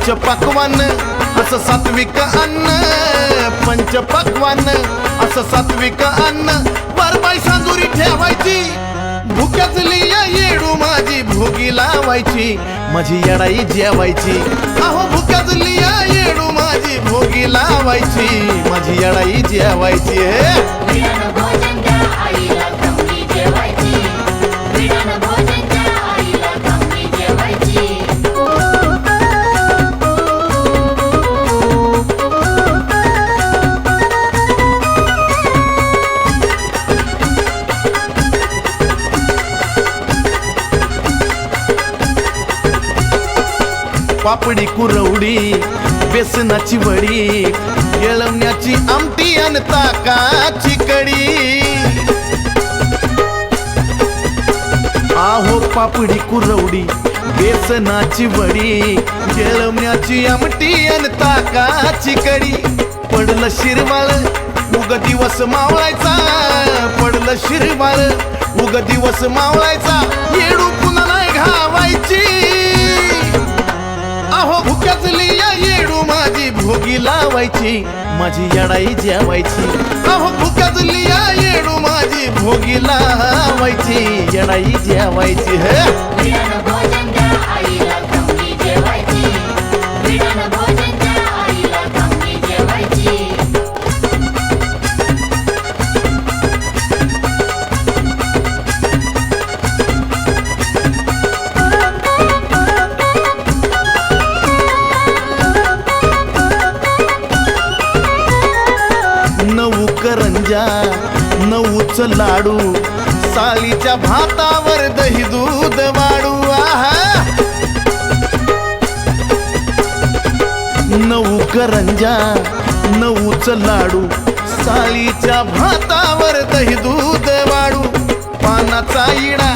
पंच पक्वान असं सात्विक अन्न. पंच पक्वान असं सात्विक अन्न. वरबाई सांजुरी ठेवायची भुक्याच लिया येडू माझी भोगी लावायची माझी येडाई जेवायची. अहो भुक्याच लिया येडू माझी भोगी लावायची माझी येडाई जेवायची. पापडी कुरवडी बेसनाची वडी येळवण्याची आमटी आणि ताकाची कडी. आहो पापडी कुरवडी बेसनाची वडी येळवण्याची आमटी आणि ताकाची कडी. पडलं शिरवाळ उग दिवस मावळायचा. पडलं शिरवाळ उग दिवस मावळायचा. येडू पुन्हा नाही घावायची? हो भुक्याच लिया येडू माझी भोगी लावायची माझी येडाई जेवायची. अहो भुक्याच लिया येडू माझी भोगी लावायची येडाई जेवायची हे. नऊच लाडू सालीच्या भातावर दही दूध वाडू आहा. नऊ करंजा नऊच लाडू सालीच्या भातावर दही दूध वाडू पानाचा इडा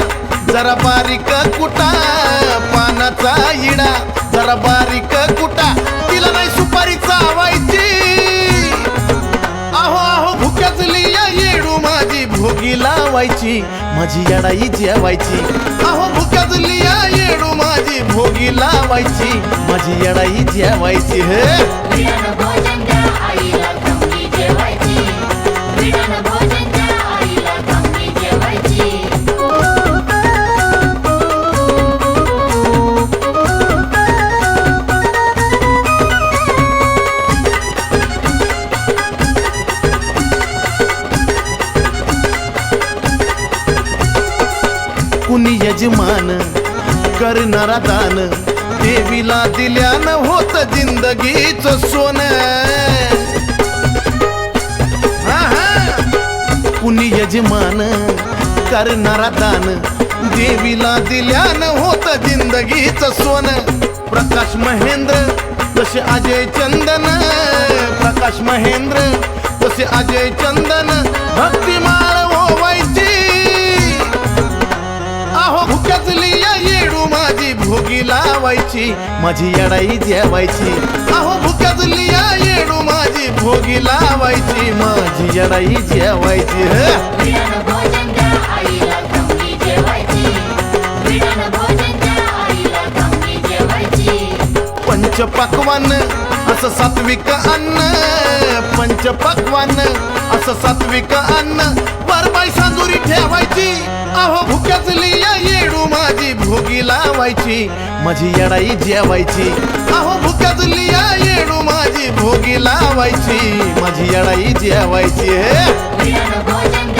जरा बारीक कुटा. पानाचा इडा जरा बारीक कुटा. तिला नाही सुपारी चावायची भोगी लावायची माझी येडाई जेवायची. अहो भुक्याच लिया येडू माझी भोगी लावायची माझी येडाई जेवायची हे. कुणी यजमान करणारा दान देवीला दिल्यानं होत जिंदगीच सोन. कुणी यजमान करणारा दान देवीला दिल्यानं होत जिंदगीच सोन. प्रकाश महेंद्र तसे अजय चंदन. प्रकाश महेंद्र तसे अजय चंदन भक्तिमाळ लिया येडू माझी भोगी लावायची माझी येडाई जेवायची. अहो भुक्याच लिया येडू माझी भोगी लावायची माझी येडाई जेवायची. पंच पक्वान असं सात्विक अन्न. पंच पक्वान असं सात्विक अन्न. वरबाई सांजुरी ठेवायची. अहो भुक्याच येडू माझी लावायची माझी येडाई जेवायची. अहो भुकाजली येडू माझी भोगी लावायची माझी येडाई जेवायची हे. विडानं भोजन